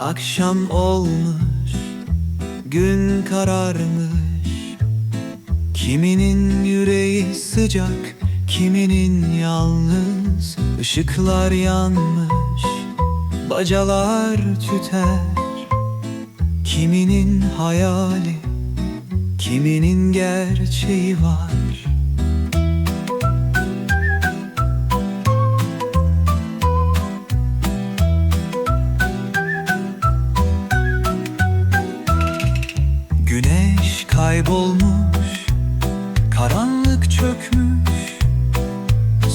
Akşam olmuş, gün kararmış. Kiminin yüreği sıcak, kiminin yalnız. Işıklar yanmış, bacalar tüter. Kiminin hayali, kiminin gerçeği var Güneş kaybolmuş, karanlık çökmüş.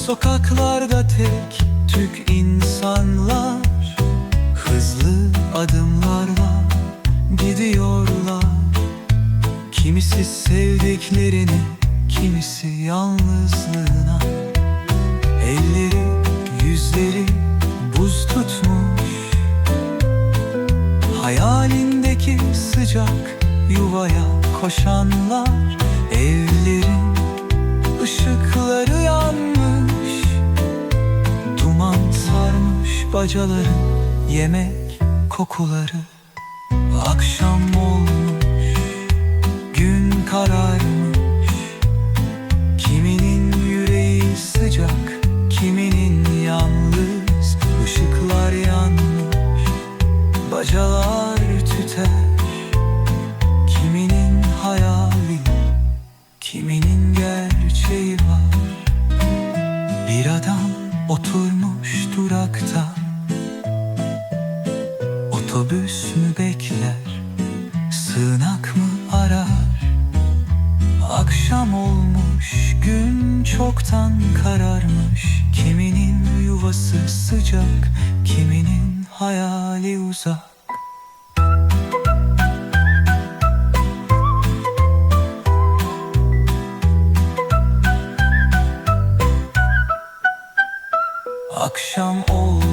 Sokaklarda tek tük insanlar Hızlı adımlarla gidiyorlar. Kimisi sevdiklerini, kimisi yalnızlığına. Elleri, yüzleri buz tutmuş. Hayalindeki sıcak yuvaya koşanlar Evlerin ışıkları yanmış Duman sarmış bacaların yemek kokuları. Akşam olmuş, Otobüs mü bekler, sığınak mı arar? Akşam olmuş, gün çoktan kararmış. Kiminin yuvası sıcak, kiminin hayali uzak. Akşam olmuş,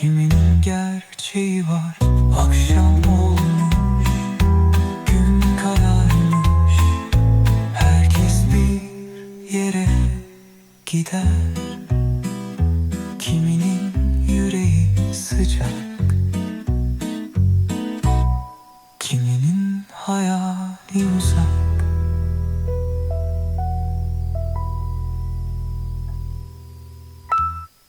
Kimin gerçeği var? Akşam olmuş Gün kararmış. Herkes bir yere gider. Kiminin yüreği sıcak? Kiminin hayali uzak?